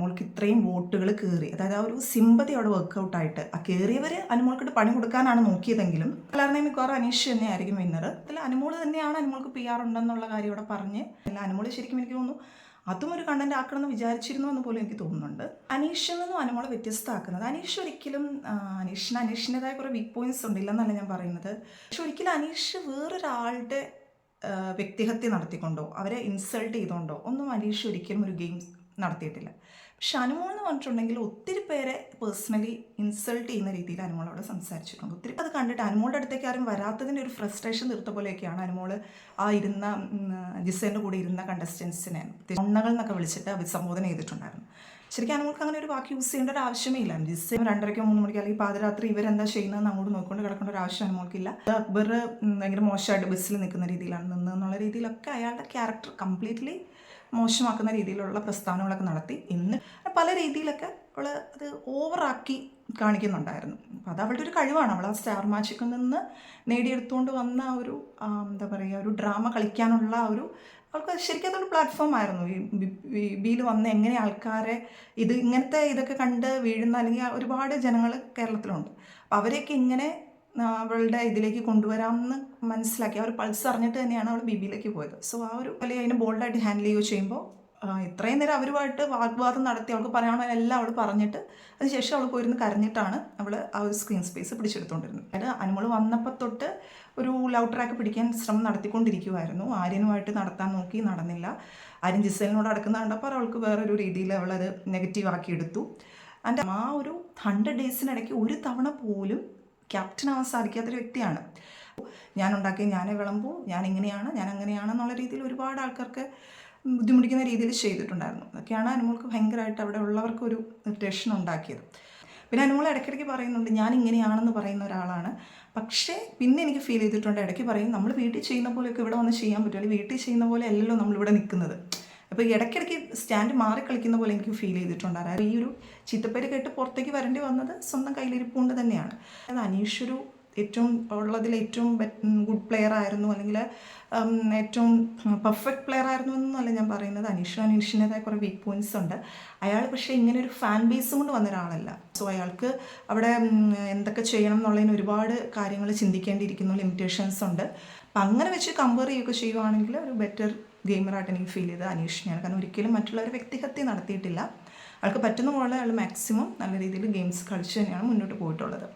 അനുമോൾക്ക് ഇത്രയും വോട്ടുകൾ കയറി. അതായത് ആ ഒരു സിമ്പതി അവിടെ വർക്കൗട്ട് ആയിട്ട്. ആ കയറിയവർ അനുമോൾക്കിട്ട് പണി കൊടുക്കാനാണ് നോക്കിയതെങ്കിലും എല്ലാവരുടെയും മിക്കവാറും അനീഷ് തന്നെയായിരിക്കും വിന്നർ അതിൽ അനുമോൾ തന്നെയാണ് അനുമോൾക്ക് പി ആർ ഉണ്ടെന്നുള്ള കാര്യം ഇവിടെ പറഞ്ഞ്. അല്ല അനുമോൾ ശരിക്കും എനിക്ക് തോന്നുന്നു അതും ഒരു കണ്ടന്റ് ആക്കണം എന്ന് വിചാരിച്ചിരുന്നു എന്ന് പോലും എനിക്ക് തോന്നുന്നുണ്ട്. അനീഷിൽ നിന്നും അനുമോളെ വ്യത്യസ്തമാക്കുന്നത്. അനീഷ് ഒരിക്കലും അനീഷിന് അനീഷിന്റെതായ കുറേ വീക്ക് പോയിന്റ്സ് ഉണ്ട് ഇല്ലെന്നല്ല ഞാൻ പറയുന്നത്. പക്ഷെ ഒരിക്കലും അനീഷ് വേറൊരാളുടെ വ്യക്തിഹത്യ നടത്തിക്കൊണ്ടോ അവരെ ഇൻസൾട്ട് ചെയ്തുകൊണ്ടോ ഒന്നും അനീഷ് ഒരിക്കലും ഒരു ഗെയിം നടത്തിയിട്ടില്ല. പക്ഷെ അനുമോൾ എന്ന് പറഞ്ഞിട്ടുണ്ടെങ്കിൽ ഒത്തിരി പേരെ പേഴ്സണലി ഇൻസൾട്ട് ചെയ്യുന്ന രീതിയിൽ അനുമോളോട് സംസാരിച്ചിട്ടുണ്ട്. ഒത്തിരി അത് കണ്ടിട്ട് അനുമോളുടെ അടുത്തേക്ക് ആരും വരാത്തതിന്റെ ഒരു ഫ്രസ്ട്രേഷൻ തീർത്ത പോലെയൊക്കെയാണ് അനുമോൾ ആ ഇരുന്ന ജിസേന്റെ കൂടെ ഇരുന്ന കണ്ടസ്റ്റൻസിനെ ഒണ്ണകൾ എന്നൊക്കെ വിളിച്ചിട്ട് അഭിസംബോധന ചെയ്തിട്ടുണ്ടായിരുന്നു. ശരിക്കും അനുമോൾക്ക് അങ്ങനെ ഒരു വാക്ക് യൂസ് ചെയ്യേണ്ട ഒരു ആവശ്യമേ ഇല്ല. രണ്ടരയ്ക്കോ മൂന്ന് മണിക്കോ അല്ലെങ്കിൽ പാതിരാത്രി ഇവരെന്താ ചെയ്യുന്നതെന്ന് അങ്ങോട്ട് നോക്കിക്കൊണ്ട് കിടക്കേണ്ട ഒരു ആവശ്യം അനുമോൾക്കില്ല. അക്ബർ ഭയങ്കര മോശമായിട്ട് ബസ്സിൽ നിൽക്കുന്ന രീതിയിലാണ് നിന്നെന്നുള്ള രീതിയിലൊക്കെ അയാളുടെ ക്യാരക്ടർ കംപ്ലീറ്റ്ലി മോശമാക്കുന്ന രീതിയിലുള്ള പ്രസ്താവനകളൊക്കെ നടത്തി. ഇന്ന് പല രീതിയിലൊക്കെ അവൾ അത് ഓവറാക്കി കാണിക്കുന്നുണ്ടായിരുന്നു. അപ്പോൾ അത് അവളുടെ ഒരു കഴിവാണ്. അവൾ ആ സ്റ്റാർ മാജിക്കിൽ നിന്ന് നേടിയെടുത്തുകൊണ്ട് വന്ന ഒരു എന്താ പറയുക ഒരു ഡ്രാമ കളിക്കാനുള്ള ഒരു അവൾക്ക് ശരിക്കും അതൊരു പ്ലാറ്റ്ഫോം ആയിരുന്നു. ഈ ബിയിൽ വന്ന് എങ്ങനെ ആൾക്കാരെ ഇത് ഇങ്ങനത്തെ ഇതൊക്കെ കണ്ട് വീഴുന്ന അല്ലെങ്കിൽ ഒരുപാട് ജനങ്ങൾ കേരളത്തിലുണ്ട്. അപ്പോൾ അവരെയൊക്കെ ഇങ്ങനെ അവളുടെ ഇതിലേക്ക് കൊണ്ടുവരാം എന്ന് മനസ്സിലാക്കി. ആ ഒരു പൾസ് അറിഞ്ഞിട്ട് തന്നെയാണ് അവൾ ബി ബിയിലേക്ക് പോയത്. സോ ആ ഒരു അല്ലെങ്കിൽ അതിനെ ബോൾഡായിട്ട് ഹാൻഡിൽ ചെയ്യുകയോ ചെയ്യുമ്പോൾ ഇത്രയും നേരം അവരുമായിട്ട് വാഗ്വാദം നടത്തി അവൾക്ക് പറയാനുള്ള എല്ലാം അവൾ പറഞ്ഞിട്ട് അതിനുശേഷം അവൾ പോയിരുന്ന് കരഞ്ഞിട്ടാണ് അവൾ ആ ഒരു സ്ക്രീൻ സ്പേസ് പിടിച്ചെടുത്തുകൊണ്ടിരുന്നത് അതായത് അനുമോൾ വന്നപ്പോൾ തൊട്ട് ഒരു ലവ് ട്രാക്ക് പിടിക്കാൻ ശ്രമം നടത്തിക്കൊണ്ടിരിക്കുമായിരുന്നു ആര്യനുമായിട്ട് നടത്താൻ നോക്കി നടന്നില്ല. ആര്യൻ ജിസലിനോട് അടക്കുന്ന കണ്ടപ്പോൾ അവൾക്ക് വേറൊരു രീതിയിൽ അവളത് നെഗറ്റീവ് ആക്കിയെടുത്തു ആൻഡ് ആ ഒരു ഹൺഡ്രഡ് ഡേയ്സിനിടയ്ക്ക് ഒരു തവണ പോലും ക്യാപ്റ്റൻ ആവാൻ സാധിക്കാത്തൊരു വ്യക്തിയാണ്. ഞാൻ ഉണ്ടാക്കി ഞാനേ വിളമ്പൂ ഞാൻ ഇങ്ങനെയാണ് ഞാൻ അങ്ങനെയാണ് എന്നുള്ള രീതിയിൽ ഒരുപാട് ആൾക്കാർക്ക് ബുദ്ധിമുട്ടിക്കുന്ന രീതിയിൽ ചെയ്തിട്ടുണ്ടായിരുന്നു. അതൊക്കെയാണ് അനുമോൾക്ക് ഭയങ്കരമായിട്ട് അവിടെ ഉള്ളവർക്ക് ഒരു ഇറിറ്റേഷൻ ഉണ്ടാക്കിയത്. പിന്നെ അനുമോൾ ഇടയ്ക്കിടയ്ക്ക് പറയുന്നുണ്ട് ഞാൻ ഇങ്ങനെയാണെന്ന് പറയുന്ന ഒരാളാണ്. പക്ഷേ പിന്നെ എനിക്ക് ഫീൽ ചെയ്തിട്ടുണ്ട്. ഇടയ്ക്ക് പറയും നമ്മൾ വീട്ടിൽ ചെയ്യുന്ന പോലെയൊക്കെ ഇവിടെ വന്ന് ചെയ്യാൻ പറ്റും. അല്ലെങ്കിൽ വീട്ടിൽ ചെയ്യുന്ന പോലെ അല്ലല്ലോ നമ്മളിവിടെ നിൽക്കുന്നത്. അപ്പോൾ ഇടയ്ക്കിടയ്ക്ക് സ്റ്റാൻഡ് മാറി കളിക്കുന്ന പോലെ എനിക്ക് ഫീൽ ചെയ്തിട്ടുണ്ടായിരുന്നു. ഈ ഒരു ചീത്തപ്പേര് കേട്ട് പുറത്തേക്ക് വരേണ്ടി വന്നത് സ്വന്തം കയ്യിലിരിപ്പ് കൊണ്ട് തന്നെയാണ്. അത് അനീഷ് ഒരു ഏറ്റവും ഉള്ളതിൽ ഏറ്റവും ഗുഡ് പ്ലെയർ ആയിരുന്നു. അല്ലെങ്കിൽ ഏറ്റവും പെർഫെക്റ്റ് പ്ലെയർ ആയിരുന്നു എന്നല്ല ഞാൻ പറയുന്നത്. അനീഷിന് അനീഷിന്റെതായ കുറേ വീക്ക് പോയിന്റ്സ് ഉണ്ട്. അയാൾ പക്ഷേ ഇങ്ങനെ ഒരു ഫാൻ ബേസ് കൊണ്ട് വന്ന ഒരാളല്ല. സോ അയാൾക്ക് അവിടെ എന്തൊക്കെ ചെയ്യണം എന്നുള്ളതിന് ഒരുപാട് കാര്യങ്ങൾ ചിന്തിക്കേണ്ടിയിരിക്കുന്നു. ലിമിറ്റേഷൻസ് ഉണ്ട്. അങ്ങനെ വെച്ച് കമ്പയർ ചെയ്യുകയൊക്കെ ചെയ്യുവാണെങ്കിൽ ഒരു ബെറ്റർ ഗെയിമറായിട്ട് എനിക്ക് ഫീൽ ചെയ്ത് അനീഷിനെയാണ് കാരണം ഒരിക്കലും മറ്റുള്ളവർ വ്യക്തിഹത്യ നടത്തിയിട്ടില്ല. ആൾക്ക് പറ്റുന്ന പോലെ അയാൾ മാക്സിമം നല്ല രീതിയിൽ ഗെയിംസ് കളിച്ച് തന്നെയാണ് മുന്നോട്ട് പോയിട്ടുള്ളത്.